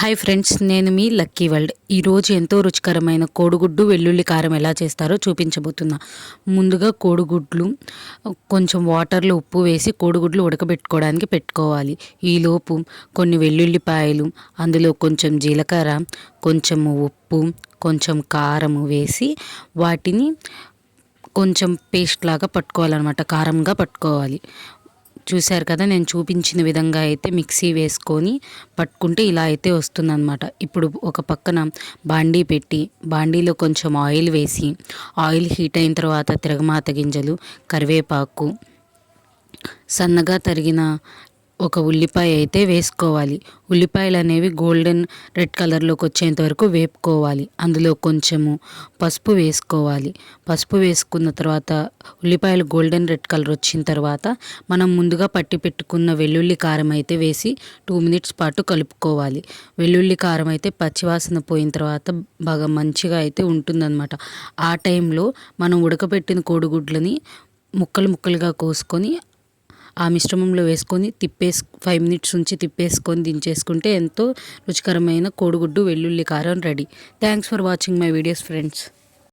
Hi friends నేను మీ lucky world ఈరోజు ఎంతో రుచికరమైన కోడిగుడ్డు వెల్లుల్లి కారం ఎలా చేస్తారో చూపించబోతున్నా. ముందుగా కోడిగుడ్లు కొంచెం వాటర్లో ఉప్పు వేసి కోడిగుడ్లు ఉడకబెట్టుకోవడానికి పెట్టుకోవాలి. ఈలోపు కొన్ని వెల్లుల్లిపాయలు అందులో కొంచెం జీలకర్ర కొంచెము ఉప్పు కొంచెం కారం వేసి వాటిని కొంచెం పేస్ట్ లాగా పట్టుకోవాలన్నమాట కారంగా పట్టుకోవాలి. చూశారు కదా నేను చూపించిన విధంగా అయితే మిక్సీ వేసుకొని పట్టుకుంటే ఇలా అయితే వస్తుందన్నమాట. ఇప్పుడు ఒక పక్కన బాండీ పెట్టి బాండీలో కొంచెం ఆయిల్ వేసి ఆయిల్ హీట్ అయిన తర్వాత తిరగమాత గింజలు కరివేపాకు సన్నగా తరిగిన ఒక ఉల్లిపాయ అయితే వేసుకోవాలి. ఉల్లిపాయలు అనేవి గోల్డెన్ రెడ్ కలర్లోకి వచ్చేంత వరకు వేపుకోవాలి. అందులో కొంచెము పసుపు వేసుకోవాలి. పసుపు వేసుకున్న తర్వాత ఉల్లిపాయలు గోల్డెన్ రెడ్ కలర్ వచ్చిన తర్వాత మనం ముందుగా పట్టి పెట్టుకున్న వెల్లుల్లి కారం అయితే వేసి టూ మినిట్స్ పాటు కలుపుకోవాలి. వెల్లుల్లి కారం అయితే పచ్చివాసన పోయిన తర్వాత బాగా మంచిగా అయితే ఉంటుందన్నమాట. ఆ టైంలో మనం ఉడకబెట్టిన కోడిగుడ్లని ముక్కలు ముక్కలుగా కోసుకొని ఆ మిశ్రమంలో వేసుకొని తిప్పేసి ఫైవ్ మినిట్స్ ఉంచి తిప్పేసుకొని దించేసుకుంటే ఎంతో రుచికరమైన కోడిగుడ్డు వెల్లుల్లి కారం ready. Thanks for watching my videos friends